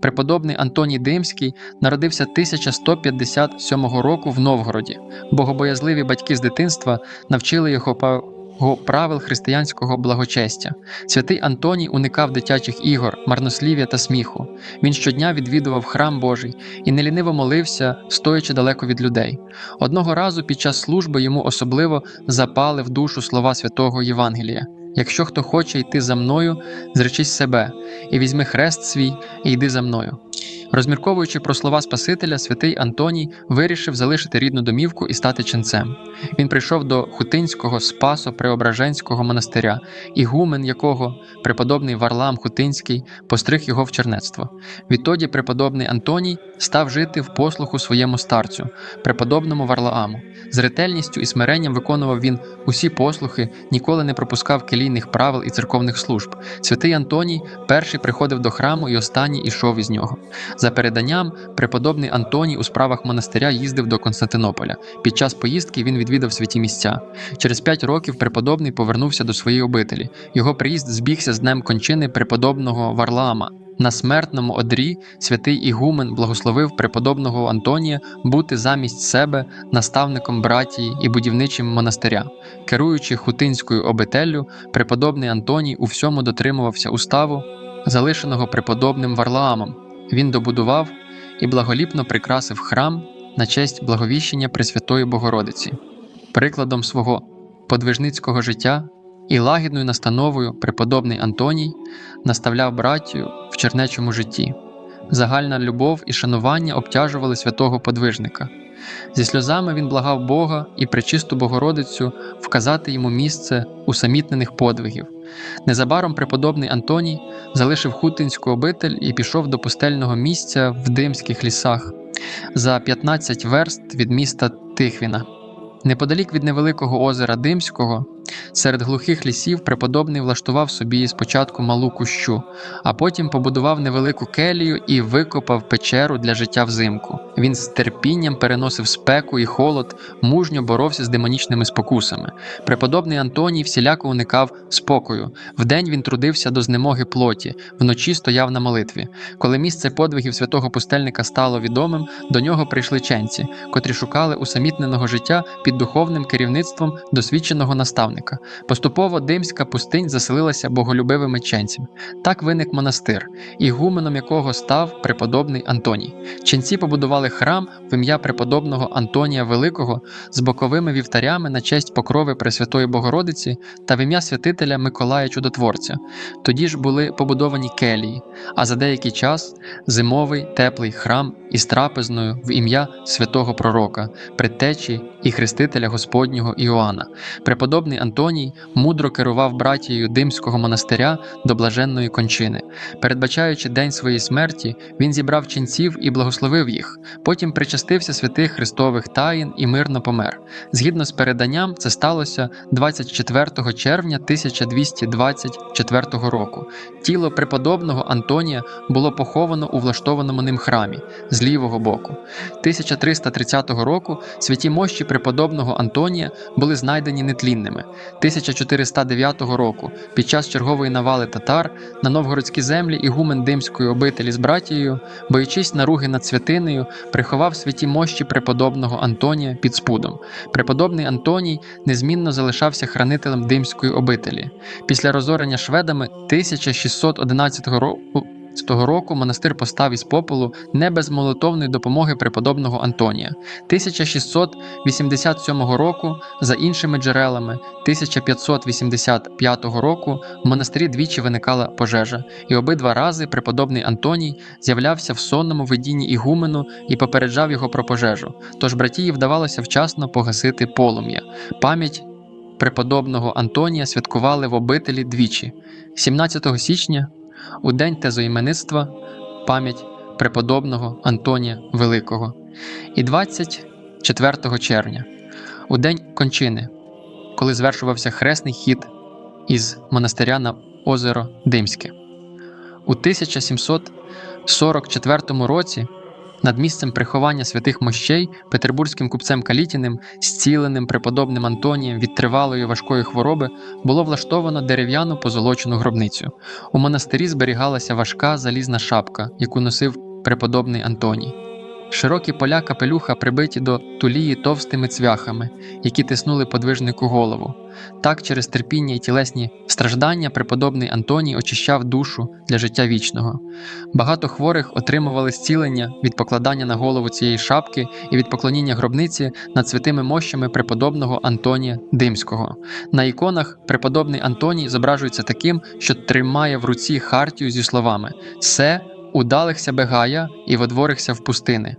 Преподобний Антоній Димський народився 1157 року в Новгороді. Богобоязливі батьки з дитинства навчили його правил християнського благочестя. Святий Антоній уникав дитячих ігор, марнослів'я та сміху. Він щодня відвідував храм Божий і неліниво молився, стоячи далеко від людей. Одного разу під час служби йому особливо запали в душу слова святого Євангелія. Якщо хто хоче йти за мною, зречись себе, і візьми хрест свій, і йди за мною. Розмірковуючи про слова Спасителя, святий Антоній вирішив залишити рідну домівку і стати ченцем. Він прийшов до Хутинського спасо Преображенського монастиря, ігумен якого, преподобний Варлам Хутинський, постриг його в чернецтво. Відтоді преподобний Антоній став жити в послуху своєму старцю, преподобному Варлааму. З ретельністю і смиренням виконував він усі послухи, ніколи не пропускав келійних правил і церковних служб. Святий Антоній перший приходив до храму і останній ішов із нього. За переданням, преподобний Антоній у справах монастиря їздив до Константинополя. Під час поїздки він відвідав святі місця. Через п'ять років преподобний повернувся до своєї обителі. Його приїзд збігся з днем кончини преподобного Варлаама. На смертному одрі святий Ігумен благословив преподобного Антонія бути замість себе наставником братії і будівничим монастиря. Керуючи хутинською обителлю, преподобний Антоній у всьому дотримувався уставу, залишеного преподобним Варлаамом. Він добудував і благоліпно прикрасив храм на честь благовіщення Пресвятої Богородиці. Прикладом свого подвижницького життя і лагідною настановою преподобний Антоній наставляв братію чернечому житті. Загальна любов і шанування обтяжували святого подвижника. Зі сльозами він благав Бога і пречисту Богородицю вказати йому місце усамітнених подвигів. Незабаром преподобний Антоній залишив Хутинську обитель і пішов до пустельного місця в Димських лісах за 15 верст від міста Тихвіна. Неподалік від невеликого озера Димського, серед глухих лісів преподобний влаштував собі спочатку малу кущу, а потім побудував невелику келію і викопав печеру для життя взимку. Він з терпінням переносив спеку і холод, мужньо боровся з демонічними спокусами. Преподобний Антоній всіляко уникав спокою. Вдень він трудився до знемоги плоті, вночі стояв на молитві. Коли місце подвигів святого пустельника стало відомим, до нього прийшли ченці, котрі шукали усамітненого життя під духовним керівництвом досвідченого наставника. Поступово димська пустинь заселилася боголюбивими ченцями. Так виник монастир, ігуменом якого став преподобний Антоній. Ченці побудували храм в ім'я преподобного Антонія Великого з боковими вівтарями на честь покрови Пресвятої Богородиці та в ім'я святителя Миколая Чудотворця. Тоді ж були побудовані келії, а за деякий час зимовий теплий храм із трапезною в ім'я святого пророка, предтечі і хрестителя Господнього Іоанна. Преподобний Антоній мудро керував братією Димського монастиря до блаженної кончини. Передбачаючи день своєї смерті, він зібрав ченців і благословив їх. Потім причастився святих Христових таїн і мирно помер. Згідно з переданням, це сталося 24 червня 1224 року. Тіло преподобного Антонія було поховано у влаштованому ним храмі з лівого боку. 1330 року святі мощі преподобного Антонія були знайдені нетлінними. 1409 року під час чергової навали татар на новгородські землі ігумен Димської обителі з братією, боючись наруги над святинею, приховав святі мощі преподобного Антонія під спудом. Преподобний Антоній незмінно залишався хранителем Димської обителі. Після розорення шведами 1611 року. З того року монастир постав із попелу не без молитовної допомоги преподобного Антонія. 1687 року, за іншими джерелами, 1585 року в монастирі двічі виникала пожежа, і обидва рази преподобний Антоній з'являвся в сонному видінні ігумену і попереджав його про пожежу. Тож братії вдавалося вчасно погасити полум'я. Пам'ять преподобного Антонія святкували в обителі двічі: 17 січня у день тезоіменництва пам'ять преподобного Антонія Великого, і 24 червня, у день кончини, коли звершувався хресний хід із монастиря на озеро Димське. У 1744 році Над місцем приховання святих мощей петербурзьким купцем Калітіним, зціленим преподобним Антонієм від тривалої важкої хвороби, було влаштовано дерев'яну позолочену гробницю. У монастирі зберігалася важка залізна шапка, яку носив преподобний Антоній. Широкі поля капелюха прибиті до тулії товстими цвяхами, які тиснули подвижнику голову. Так, через терпіння і тілесні страждання, преподобний Антоній очищав душу для життя вічного. Багато хворих отримували зцілення від покладання на голову цієї шапки і від поклоніння гробниці над святими мощами преподобного Антонія Димського. На іконах преподобний Антоній зображується таким, що тримає в руці хартію зі словами: Се удалихся бегая і водворихся в пустини.